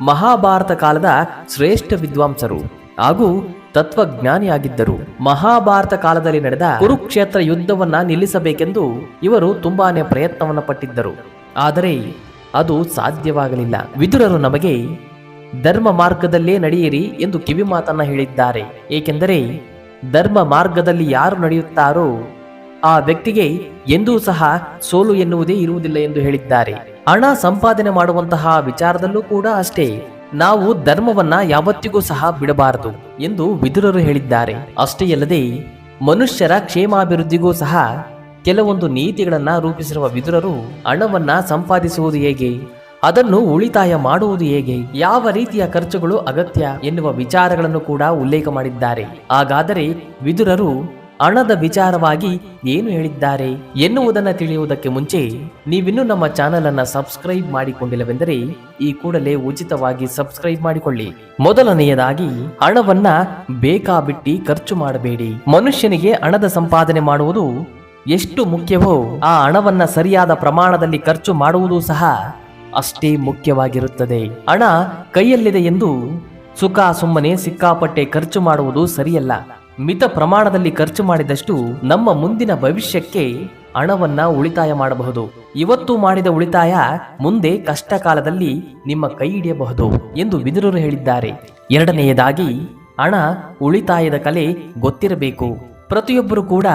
ಮಹಾಭಾರತ ಕಾಲದ ಶ್ರೇಷ್ಠ ವಿದ್ವಾಂಸರು ಹಾಗೂ ತತ್ವಜ್ಞಾನಿಯಾಗಿದ್ದರು. ಮಹಾಭಾರತ ಕಾಲದಲ್ಲಿ ನಡೆದ ಕುರುಕ್ಷೇತ್ರ ಯುದ್ಧವನ್ನ ನಿಲ್ಲಿಸಬೇಕೆಂದು ಇವರು ತುಂಬಾನೇ ಪ್ರಯತ್ನವನ್ನ ಪಟ್ಟಿದ್ದರು. ಆದರೆ ಅದು ಸಾಧ್ಯವಾಗಲಿಲ್ಲ. ವಿದುರರು ನಮಗೆ, ಧರ್ಮ ಮಾರ್ಗದಲ್ಲೇ ನಡೆಯಿರಿ ಎಂದು ಕಿವಿ ಮಾತನ್ನ ಹೇಳಿದ್ದಾರೆ. ಏಕೆಂದರೆ, ಧರ್ಮ ಮಾರ್ಗದಲ್ಲಿ ಯಾರು ನಡೆಯುತ್ತಾರೋ ಆ ವ್ಯಕ್ತಿಗೆ ಎಂದೂ ಸಹ ಸೋಲು ಎನ್ನುವುದೇ ಇರುವುದಿಲ್ಲ ಎಂದು ಹೇಳಿದ್ದಾರೆ. ಹಣ ಸಂಪಾದನೆ ಮಾಡುವಂತಹ ವಿಚಾರದಲ್ಲೂ ಕೂಡ ಅಷ್ಟೇ, ನಾವು ಧರ್ಮವನ್ನ ಯಾವತ್ತಿಗೂ ಸಹ ಬಿಡಬಾರದು ಎಂದು ವಿದುರರು ಹೇಳಿದ್ದಾರೆ. ಅಷ್ಟೇ ಅಲ್ಲದೆ, ಮನುಷ್ಯರ ಕ್ಷೇಮಾಭಿವೃದ್ಧಿಗೂ ಸಹ ಕೆಲವೊಂದು ನೀತಿಗಳನ್ನ ರೂಪಿಸಿರುವ ವಿದುರರು ಹಣವನ್ನ ಸಂಪಾದಿಸುವುದು ಹೇಗೆ, ಅದನ್ನು ಉಳಿತಾಯ ಮಾಡುವುದು ಹೇಗೆ, ಯಾವ ರೀತಿಯ ಖರ್ಚುಗಳು ಅಗತ್ಯ ಎನ್ನುವ ವಿಚಾರಗಳನ್ನು ಕೂಡ ಉಲ್ಲೇಖ ಮಾಡಿದ್ದಾರೆ. ಹಾಗಾದರೆ ವಿದುರರು ಹಣದ ವಿಚಾರವಾಗಿ ಏನು ಹೇಳಿದ್ದಾರೆ ಎನ್ನುವುದನ್ನು ತಿಳಿಯುವುದಕ್ಕೆ ಮುಂಚೆ ನೀವಿನ್ನೂ ನಮ್ಮ ಚಾನೆಲ್ ಅನ್ನ ಸಬ್ಸ್ಕ್ರೈಬ್ ಮಾಡಿಕೊಂಡಿಲ್ಲವೆಂದರೆ ಈ ಕೂಡಲೇ ಉಚಿತವಾಗಿ ಸಬ್ಸ್ಕ್ರೈಬ್ ಮಾಡಿಕೊಳ್ಳಿ. ಮೊದಲನೆಯದಾಗಿ, ಹಣವನ್ನ ಬೇಕಾಬಿಟ್ಟಿ ಖರ್ಚು ಮಾಡಬೇಡಿ. ಮನುಷ್ಯನಿಗೆ ಹಣದ ಸಂಪಾದನೆ ಮಾಡುವುದು ಎಷ್ಟು ಮುಖ್ಯವೋ ಆ ಹಣವನ್ನ ಸರಿಯಾದ ಪ್ರಮಾಣದಲ್ಲಿ ಖರ್ಚು ಮಾಡುವುದು ಸಹ ಅಷ್ಟೇ ಮುಖ್ಯವಾಗಿರುತ್ತದೆ. ಹಣ ಕೈಯಲ್ಲಿದೆ ಎಂದು ಸುಖ ಸುಮ್ಮನೆ ಸಿಕ್ಕಾಪಟ್ಟೆ ಖರ್ಚು ಮಾಡುವುದು ಸರಿಯಲ್ಲ. ಮಿತ ಪ್ರಮಾಣದಲ್ಲಿ ಖರ್ಚು ಮಾಡಿದಷ್ಟು ನಮ್ಮ ಮುಂದಿನ ಭವಿಷ್ಯಕ್ಕೆ ಹಣವನ್ನ ಉಳಿತಾಯ ಮಾಡಬಹುದು. ಇವತ್ತು ಮಾಡಿದ ಉಳಿತಾಯ ಮುಂದೆ ಕಷ್ಟ ಕಾಲದಲ್ಲಿ ನಿಮ್ಮ ಕೈ ಹಿಡಿಯಬಹುದು ಎಂದು ವಿದುರರು ಹೇಳಿದ್ದಾರೆ. ಎರಡನೆಯದಾಗಿ, ಹಣ ಉಳಿತಾಯದ ಕಲೆ ಗೊತ್ತಿರಬೇಕು. ಪ್ರತಿಯೊಬ್ಬರು ಕೂಡ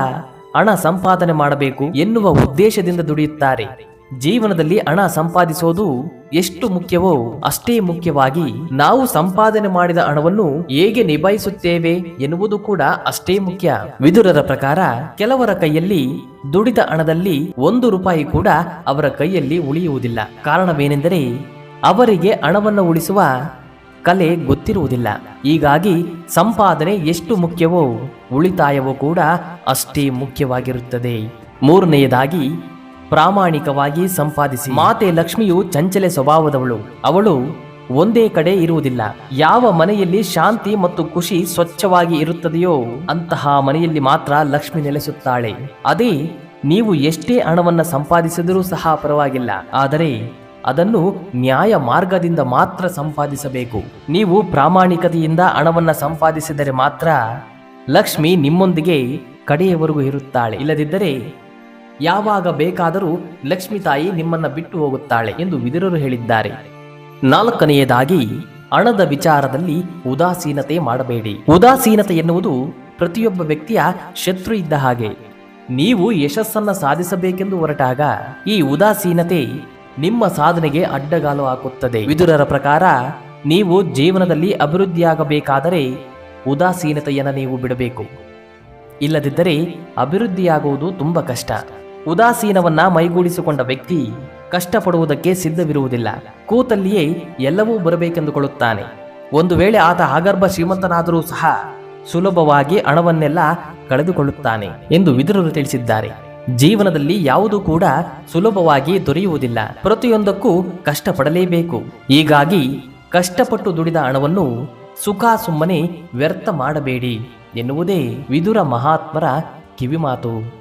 ಹಣ ಸಂಪಾದನೆ ಮಾಡಬೇಕು ಎನ್ನುವ ಉದ್ದೇಶದಿಂದ ದುಡಿಯುತ್ತಾರೆ. ಜೀವನದಲ್ಲಿ ಹಣ ಸಂಪಾದಿಸೋದು ಎಷ್ಟು ಮುಖ್ಯವೋ ಅಷ್ಟೇ ಮುಖ್ಯವಾಗಿ ನಾವು ಸಂಪಾದನೆ ಮಾಡಿದ ಹಣವನ್ನು ಹೇಗೆ ನಿಭಾಯಿಸುತ್ತೇವೆ ಎನ್ನುವುದು ಕೂಡ ಅಷ್ಟೇ ಮುಖ್ಯ. ವಿದುರರ ಪ್ರಕಾರ ಕೆಲವರ ಕೈಯಲ್ಲಿ ದುಡಿದ ಹಣದಲ್ಲಿ ಒಂದು ರೂಪಾಯಿ ಕೂಡ ಅವರ ಕೈಯಲ್ಲಿ ಉಳಿಯುವುದಿಲ್ಲ. ಕಾರಣವೇನೆಂದರೆ ಅವರಿಗೆ ಹಣವನ್ನು ಉಳಿಸುವ ಕಲೆ ಗೊತ್ತಿರುವುದಿಲ್ಲ. ಹೀಗಾಗಿ ಸಂಪಾದನೆ ಎಷ್ಟು ಮುಖ್ಯವೋ ಉಳಿತಾಯವೂ ಕೂಡ ಅಷ್ಟೇ ಮುಖ್ಯವಾಗಿರುತ್ತದೆ. ಮೂರನೆಯದಾಗಿ ಪ್ರಾಮಾಣಿಕವಾಗಿ ಸಂಪಾದಿಸಿ. ಮಾತೆ ಲಕ್ಷ್ಮಿಯು ಚಂಚಲೆ ಸ್ವಭಾವದವಳು. ಅವಳು ಒಂದೇ ಕಡೆ ಇರುವುದಿಲ್ಲ. ಯಾವ ಮನೆಯಲ್ಲಿ ಶಾಂತಿ ಮತ್ತು ಖುಷಿ ಸ್ವಚ್ಛವಾಗಿ ಇರುತ್ತದೆಯೋ ಅಂತಹ ಮನೆಯಲ್ಲಿ ಮಾತ್ರ ಲಕ್ಷ್ಮಿ ನೆಲೆಸುತ್ತಾಳೆ. ಅದೇ ನೀವು ಎಷ್ಟೇ ಹಣವನ್ನು ಸಂಪಾದಿಸಿದರೂ ಸಹ ಪರವಾಗಿಲ್ಲ. ಆದರೆ ಅದನ್ನು ನ್ಯಾಯ ಮಾರ್ಗದಿಂದ ಮಾತ್ರ ಸಂಪಾದಿಸಬೇಕು. ನೀವು ಪ್ರಾಮಾಣಿಕತೆಯಿಂದ ಹಣವನ್ನು ಸಂಪಾದಿಸಿದರೆ ಮಾತ್ರ ಲಕ್ಷ್ಮಿ ನಿಮ್ಮೊಂದಿಗೆ ಕಡೆಯವರೆಗೂ ಇರುತ್ತಾಳೆ. ಇಲ್ಲದಿದ್ದರೆ ಯಾವಾಗ ಬೇಕಾದರೂ ಲಕ್ಷ್ಮಿ ತಾಯಿ ನಿಮ್ಮನ್ನ ಬಿಟ್ಟು ಹೋಗುತ್ತಾಳೆ ಎಂದು ವಿದುರರು ಹೇಳಿದ್ದಾರೆ. ನಾಲ್ಕನೆಯದಾಗಿ, ಹಣದ ವಿಚಾರದಲ್ಲಿ ಉದಾಸೀನತೆ ಮಾಡಬೇಡಿ. ಉದಾಸೀನತೆ ಎನ್ನುವುದು ಪ್ರತಿಯೊಬ್ಬ ವ್ಯಕ್ತಿಯ ಶತ್ರು ಇದ್ದ ಹಾಗೆ. ನೀವು ಯಶಸ್ಸನ್ನ ಸಾಧಿಸಬೇಕೆಂದು ಹೊರಟಾಗ ಈ ಉದಾಸೀನತೆ ನಿಮ್ಮ ಸಾಧನೆಗೆ ಅಡ್ಡಗಾಲು ಹಾಕುತ್ತದೆ. ವಿದುರರ ಪ್ರಕಾರ, ನೀವು ಜೀವನದಲ್ಲಿ ಅಭಿವೃದ್ಧಿಯಾಗಬೇಕಾದರೆ ಉದಾಸೀನತೆಯನ್ನು ನೀವು ಬಿಡಬೇಕು. ಇಲ್ಲದಿದ್ದರೆ ಅಭಿವೃದ್ಧಿಯಾಗುವುದು ತುಂಬ ಕಷ್ಟ. ಉದಾಸೀನವನ್ನ ಮೈಗೂಡಿಸಿಕೊಂಡ ವ್ಯಕ್ತಿ ಕಷ್ಟಪಡುವುದಕ್ಕೆ ಸಿದ್ಧವಿರುವುದಿಲ್ಲ. ಕೂತಲ್ಲಿಯೇ ಎಲ್ಲವೂ ಬರಬೇಕೆಂದುಕೊಳ್ಳುತ್ತಾನೆ. ಒಂದು ವೇಳೆ ಆತ ಆಗರ್ಭ ಶ್ರೀಮಂತನಾದರೂ ಸಹ ಸುಲಭವಾಗಿ ಹಣವನ್ನೆಲ್ಲ ಕಳೆದುಕೊಳ್ಳುತ್ತಾನೆ ಎಂದು ವಿದುರರು ತಿಳಿಸಿದ್ದಾರೆ. ಜೀವನದಲ್ಲಿ ಯಾವುದೂ ಕೂಡ ಸುಲಭವಾಗಿ ದೊರೆಯುವುದಿಲ್ಲ. ಪ್ರತಿಯೊಂದಕ್ಕೂ ಕಷ್ಟಪಡಲೇಬೇಕು. ಹೀಗಾಗಿ ಕಷ್ಟಪಟ್ಟು ದುಡಿದ ಹಣವನ್ನು ಸುಖ ಸುಮ್ಮನೆ ವ್ಯರ್ಥ ಮಾಡಬೇಡಿ ಎನ್ನುವುದೇ ವಿದುರ ಮಹಾತ್ಮರ ಕಿವಿಮಾತು.